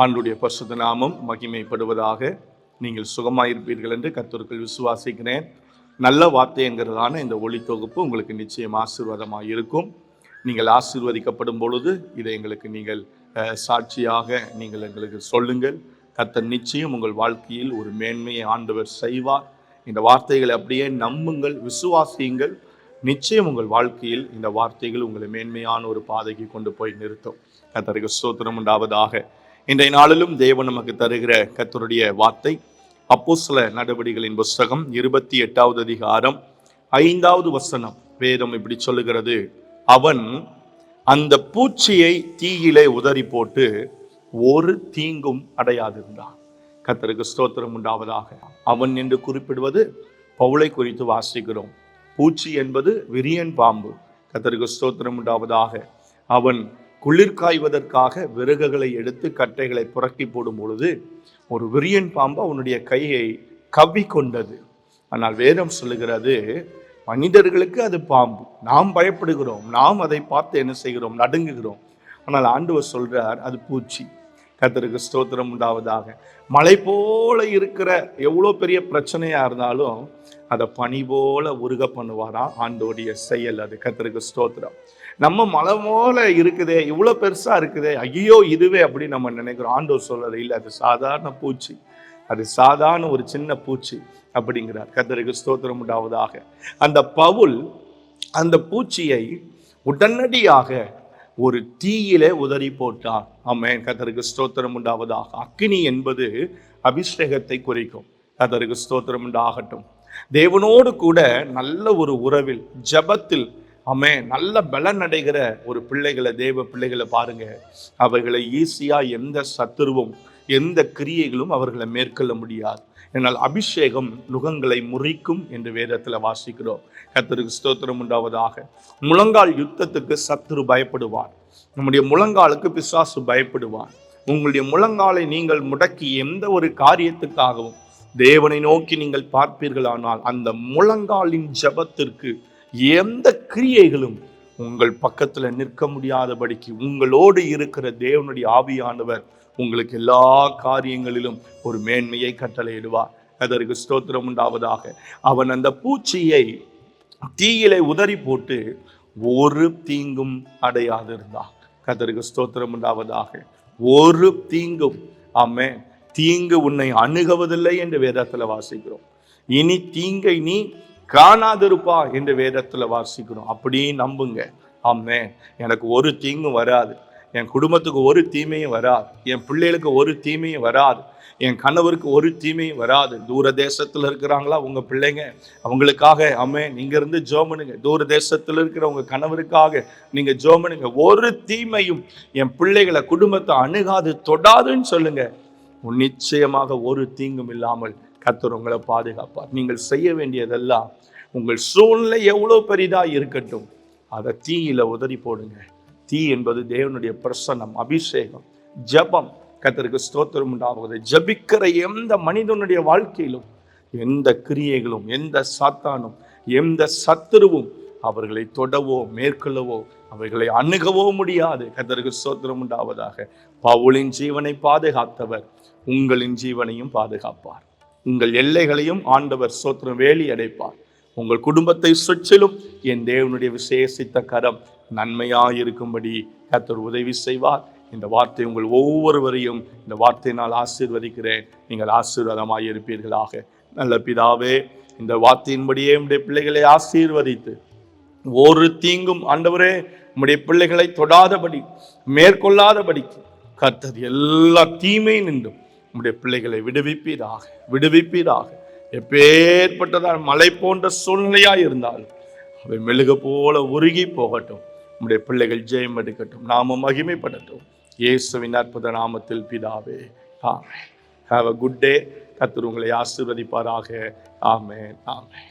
ஆண்டுடைய பரிசுத்த நாமம் மகிமைப்படுவதாக நீங்கள் சுகமாயிருப்பீர்கள் என்று கத்தருக்குள் விசுவாசிக்கிறேன். நல்ல வார்த்தை என்கிறதான இந்த ஒளி தொகுப்பு உங்களுக்கு நிச்சயம் ஆசீர்வாதமாக இருக்கும். நீங்கள் ஆசீர்வதிக்கப்படும் பொழுது இதை எங்களுக்கு நீங்கள் சாட்சியாக நீங்கள் எங்களுக்கு சொல்லுங்கள். கத்தர் நிச்சயம் உங்கள் வாழ்க்கையில் ஒரு மேன்மையை ஆண்டவர் செய்வார். இந்த வார்த்தைகளை அப்படியே நம்புங்கள் விசுவாசியுங்கள். நிச்சயம் உங்கள் வாழ்க்கையில் இந்த வார்த்தைகள் உங்களை மேன்மையான ஒரு பாதைக்கு கொண்டு போய் நிறுத்தும். கத்தருக்கு சோத்திரம் உண்டாவதாக. இன்றைய நாளிலும் தேவன் நமக்கு தருகிற கத்தருடைய வார்த்தை அப்போஸ்தல நடவடிகளின் புஸ்தகம் இருபத்தி எட்டாவது அதிகாரம் ஐந்தாவது வசனம். வேதம் இப்படி சொல்லுகிறது. அவன் அந்த பூச்சியை தீயிலே உதறி போட்டு ஒரு தீங்கும் அடையாதிருந்தான். கத்தருக்கு ஸ்தோத்திரம் உண்டாவதாக. அவன் என்று குறிப்பிடுவது பவுளை குறித்து வாசிக்கிறோம். பூச்சி என்பது விரியன் பாம்பு. கத்தருக்கு ஸ்தோத்திரம் உண்டாவதாக. அவன் குளிர் காய்வதற்காக விறகுகளை எடுத்து கட்டைகளை புரட்டி போடும் பொழுது ஒரு விரியன் பாம்பு அவனுடைய கையை கவ்வி கொண்டது. ஆனால் வேதம் சொல்லுகிறது மனிதர்களுக்கு அது பாம்பு. நாம் பயப்படுகிறோம் நாம் அதை பார்த்து என்ன செய்கிறோம் நடுங்குகிறோம். ஆனால் ஆண்டவர் சொல்றார் அது பூச்சி. கத்தருக்கு ஸ்தோத்திரம் உண்டாவதாக. மலை போல இருக்கிற எவ்வளோ பெரிய பிரச்சனையாக இருந்தாலும் அதை பனி போல உருக பண்ணுவாராம் ஆண்டோடைய செயல். அது கத்தருக்கு ஸ்தோத்திரம். நம்ம மலை போல இருக்குதே இவ்வளோ பெருசாக இருக்குதே ஐயோ இதுவே அப்படின்னு நம்ம நினைக்கிறோம். ஆண்டோர் சொல்லலை இல்லை அது சாதாரண பூச்சி. அது சாதாரண ஒரு சின்ன பூச்சி அப்படிங்கிறார். கத்தருக்கு ஸ்தோத்திரம் உண்டாவதாக. அந்த பவுல் அந்த பூச்சியை உடனடியாக ஒரு தீயிலே உதறி போட்டார் ஆமென். கத்தருக்கு ஸ்தோத்திரம் உண்டாவதாக. அக்னி என்பது அபிஷேகத்தை குறிக்கும். கத்தருக்கு ஸ்தோத்திரம் உண்டாகட்டும். தேவனோடு கூட நல்ல ஒரு உறவில் ஜெபத்தில் ஆமே நல்ல பலன் அடைகிற ஒரு பிள்ளைகளை தேவ பிள்ளைகளை பாருங்க. அவைகளை ஈஸியாக எந்த சத்துருவும் எந்த கிரியைகளும் அவர்களை மேற்கொள்ள முடியாது. என்னால் அபிஷேகம் நுகங்களை முறிக்கும் என்று வேதத்தில் வாசிக்கிறோம். கத்தருக்கு ஸ்தோத்திரம் உண்டாவதாக. முழங்கால் யுத்தத்துக்கு சத்துரு பயப்படுவார். நம்முடைய முழங்காலுக்கு பிசாசு பயப்படுவார். உங்களுடைய முழங்காலை நீங்கள் முடக்கி எந்த ஒரு காரியத்துக்காகவும் தேவனை நோக்கி நீங்கள் பார்ப்பீர்களானால் அந்த முழங்காலின் ஜெபத்திற்கு எந்த கிரியைகளும் உங்கள் பக்கத்தில் நிற்க முடியாதபடிக்கு உங்களோடு இருக்கிற தேவனுடைய ஆவியானவர் உங்களுக்கு எல்லா காரியங்களிலும் ஒரு மேன்மையை கட்டளையிடுவார். அதற்கு ஸ்தோத்திரம் உண்டாவதாக. அவன் அந்த பூச்சியை தீயிலே உதறி போட்டு ஒரு தீங்கும் அடையாதிருந்தான். கதருக்கு ஸ்தோத்திரம் உண்டாவதாக. ஒரு தீங்கும் ஆமே தீங்கு உன்னை அணுகுவதில்லை என்று வேதத்தில் வாசிக்கிறோம். இனி தீங்கை நீ காணாதிருப்பா என்று வேதத்தில் வாசிக்கிறோம். அப்படின்னு நம்புங்க. ஆமே எனக்கு ஒரு தீங்கும் வராது. என் குடும்பத்துக்கு ஒரு தீமையும் வராது. என் பிள்ளைகளுக்கு ஒரு தீமையும் வராது. என் கணவருக்கு ஒரு தீமையும் வராது. தூர தேசத்தில் இருக்கிறாங்களா உங்க பிள்ளைங்க? அவங்களுக்காக அம்மே நீங்க இருந்து ஜோமனுங்க. தூர தேசத்தில் இருக்கிற உங்கள் கணவருக்காக நீங்க ஜோமனுங்க. ஒரு தீமையும் என் பிள்ளைகளை குடும்பத்தை அணுகாது தொடாதுன்னு சொல்லுங்க. நிச்சயமாக ஒரு தீங்கும் இல்லாமல் கத்தர் உங்களை பாதுகாப்பார். நீங்கள் செய்ய வேண்டியதெல்லாம் உங்கள் சூழ்நிலை எவ்வளோ பெரிதாக இருக்கட்டும் அதை தீயில் உதறி போடுங்க. தீ என்பது தேவனுடைய பிரசன்னம் அபிஷேகம் ஜெபம். கத்தருக்கு ஸ்தோத்திரம் உண்டாகுது ஜபிக்கிற எந்த மனிதனுடைய வாழ்க்கையிலும் எந்த கிரியைகளும் எந்த சாத்தானும் எந்த சத்துருவும் அவர்களை தொடவோ மேற்கொள்ளவோ அவைகளை அணுகவோ முடியாது. கத்தருக்கு ஸ்தோத்திரம் உண்டாவதாக. பவுலின் ஜீவனை பாதுகாத்தவர் உங்களின் ஜீவனையும் பாதுகாப்பார். உங்கள் எல்லைகளையும் ஆண்டவர் சோத்திரம் வேலி அடைப்பார். உங்கள் குடும்பத்தை சுற்றிலும் என் தேவனுடைய விசேஷித்த கரம் நன்மையாக இருக்கும்படி கத்தர் உதவி செய்வார். இந்த வார்த்தை உங்கள் ஒவ்வொருவரையும் இந்த வார்த்தையினால் ஆசீர்வதிக்கிறேன். நீங்கள் ஆசீர்வாதமாக இருப்பீர்களாக. நல்ல பிதாவே இந்த வார்த்தையின்படியே உடைய பிள்ளைகளை ஆசீர்வதித்து ஒரு தீங்கும் ஆண்டவரே உம்முடைய பிள்ளைகளை தொடாதபடி மேற்கொள்ளாதபடி கர்த்தர் எல்லா தீமையும் நின்றும் உம்முடைய பிள்ளைகளை விடுவிப்பீராக விடுவிப்பீராக. எப்பேற்பட்டதால் மலை போன்ற சூழ்நிலையாக இருந்தாலும் அவை மெழுகு போல உருகி போகட்டும். உம்முடைய பிள்ளைகள் ஜெயம் எடுக்கட்டும். நாமும் மகிமைப்படட்டும். இயேசுவின் அற்புத நாமத்தில் பிதாவே ஆமே ஹாவ் அ குட் டே கத்தர் உங்களை ஆசிர்வதிப்பாராக. ஆமே ஆமே